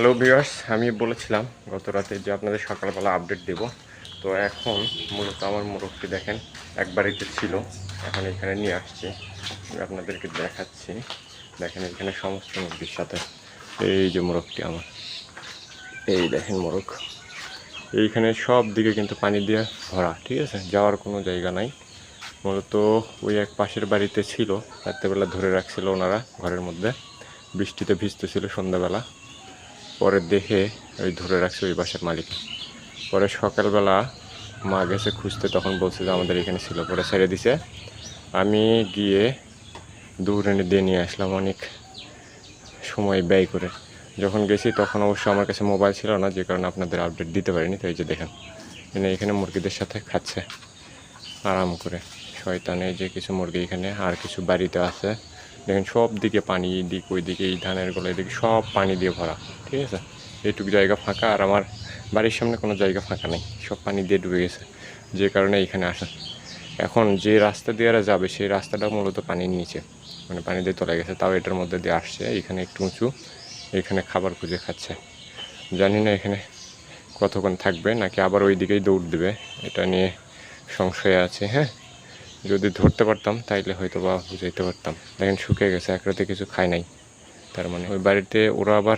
Hello viewers আমি বলেছিলাম গত রাতে যে আপনাদের সকালবেলা আপডেট দেব। তো এখন মূলত আমার মোরগটি দেখেন, এক বাড়িতে ছিল। এখন এখানে নিয়ে আসছি। আপনাদেরকে দেখাচ্ছি। দেখেন এখানে সমস্ত মুরগির সাথে। এই যে মোরগটি আমার। এই দেখেন মোরগ এইখানে সব দিকে কিন্তু পানি দিয়ে ভরা, ঠিক আছে? যাওয়ার কোনো জায়গা নাই। মূলত ওই এক পাশের বাড়িতে ছিল। রাত্রেবেলা ধরে রাখছিল ওনারা ঘরের মধ্যে। বৃষ্টিতে ভিজতেছিল সন্ধ্যাবেলা। পরে দেখে ওই ধরে রাখছে ওই বাসার মালিক। পরে সকালবেলা মা গেছে খুঁজতে, তখন বলছে যে আমাদের এখানে ছিল। পরে ছেড়ে দিছে। আমি গিয়ে দৌড়ে দিয়ে নিয়ে আসলাম অনেক সময় ব্যয় করে। যখন গেছি তখন অবশ্য আমার কাছে মোবাইল ছিল না, যে কারণে আপনাদের আপডেট দিতে পারিনি। তো এই যে দেখেন এখানে মুরগিদের সাথে খাচ্ছে। আরাম করে। শয়তানে যে কিছু মুরগি এখানে, আর কিছু বাড়িতে আছে। দেখেন সব দিকে পানি, দিক ওই দিকে, এই ধানের গোলা এদিকে সব পানি দিয়ে ভরা, ঠিক আছে? এইটুকু জায়গা ফাঁকা আর আমার বাড়ির সামনে কোনো জায়গা ফাঁকা নেই, সব পানি দিয়ে ডুবে গেছে, যে কারণে এখানে আসে। এখন যে রাস্তা দিয়ে এরা যাবে, সেই রাস্তাটা মূলত পানির নিচে মানে পানি দিয়ে তলে গেছে, তাও এটার মধ্যে দিয়ে আসছে, এখানে একটু উঁচু, এখানে খাবার খুঁজে খাচ্ছে। জানি না এখানে কতক্ষণ থাকবে, নাকি আবার ওই দিকেই দৌড় দেবে, এটা নিয়ে সংশয় আছে হ্যাঁ? যদি ধরতে পারতাম, তাইলে হয়তো বা বুঝাইতে পারতাম। দেখেন, শুকিয়ে গেছে, এক রাতে কিছু খায় নাই। তার মানে ওই বাড়িতে ওরা আবার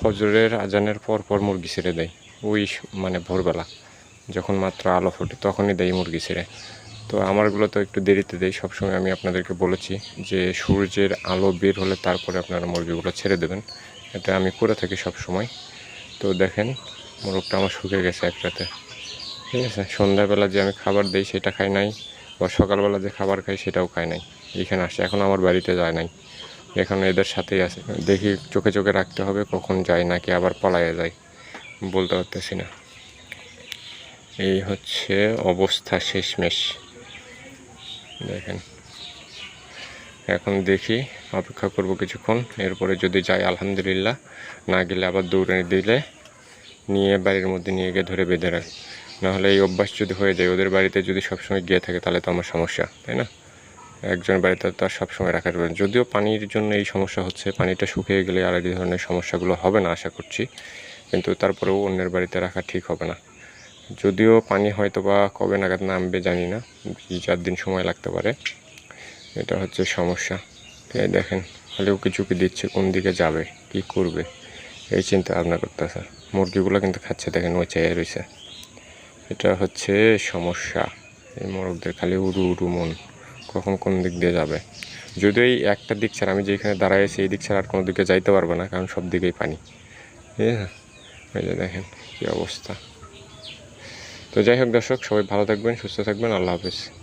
ফজরের আজানের পর পর মুরগি ছেড়ে দেয়। ওই মানে ভোরবেলা। যখন মাত্র আলো ফোটে, তখনই দেয় মুরগি ছেড়ে। তো আমারগুলো তো একটু দেরিতে দেয়। সবসময় আমি আপনাদেরকে বলেছি যে, সূর্যের আলো বের হলে তারপরে আপনারা মুরগিগুলো ছেড়ে দেবেন। এটা আমি করে থাকি সব সময় তো দেখেন, মোরগটা আমার শুকিয়ে গেছে এক রাতে। ঠিক আছে? সন্ধ্যাবেলা যে আমি খাবার দিই, সেটা খাই নাই। বা সকালবেলা যে খাবার খাই সেটাও খায় নাই। এখানে আসছে, এখন আমার বাড়িতে যায় নাই। এখন এদের সাথেই আছে। দেখি চোখে চোখে রাখতে হবে কখন যায় নাকি আবার পলায়ে যায়। বলতে পারতেছি না। এই হচ্ছে অবস্থা শেষমেশ। দেখেন। এখন দেখি অপেক্ষা করব কিছুক্ষণ। এরপরে যদি যাই, আলহামদুলিল্লাহ। না গেলে আবার দৌড়ে দিলে নিয়ে বাড়ির মধ্যে নিয়ে গিয়ে ধরে বেঁধে রাখ নাহলে এই অভ্যাস যদি হয়ে যায়, ওদের বাড়িতে যদি সবসময় গিয়ে থাকে, তাহলে তো আমার সমস্যা, তাই না? একজনের বাড়িতে তো আর সবসময় রাখা যাবে যদিও পানির জন্য এই সমস্যা হচ্ছে, পানিটা শুকিয়ে গেলে আর এই ধরনের সমস্যাগুলো হবে না, আশা করছি। কিন্তু তারপরেও অন্যের বাড়িতে রাখা ঠিক হবে না। যদিও পানি হয়তো বা কবে নাগাদ নামবে জানি না চার দিন সময় লাগতে পারে। এটা হচ্ছে সমস্যা। এই দেখেন, খালি উকি চুকি দিচ্ছে, কোন দিকে যাবে, কি করবে, এই চিন্তা ভাবনা করতেছে। মুরগিগুলো কিন্তু খাচ্ছে, দেখেন, ওই চেয়ে রয়েছে এটা হচ্ছে সমস্যা। এই মোরগদের খালি উড়ু উড়ু মন। কখন কোন দিক দিয়ে যাবে? যদি এই একটা দিক ছাড়া আমি যেখানে দাঁড়ায় আছি, এই দিক ছাড়া আর কোনো দিকে যাইতে পারব না, কারণ সব দিকেই পানি। হ্যাঁ এই যে দেখেন কী অবস্থা। তো যাই হোক দর্শক, সবাই ভালো থাকবেন, সুস্থ থাকবেন, আল্লাহ হাফিজ।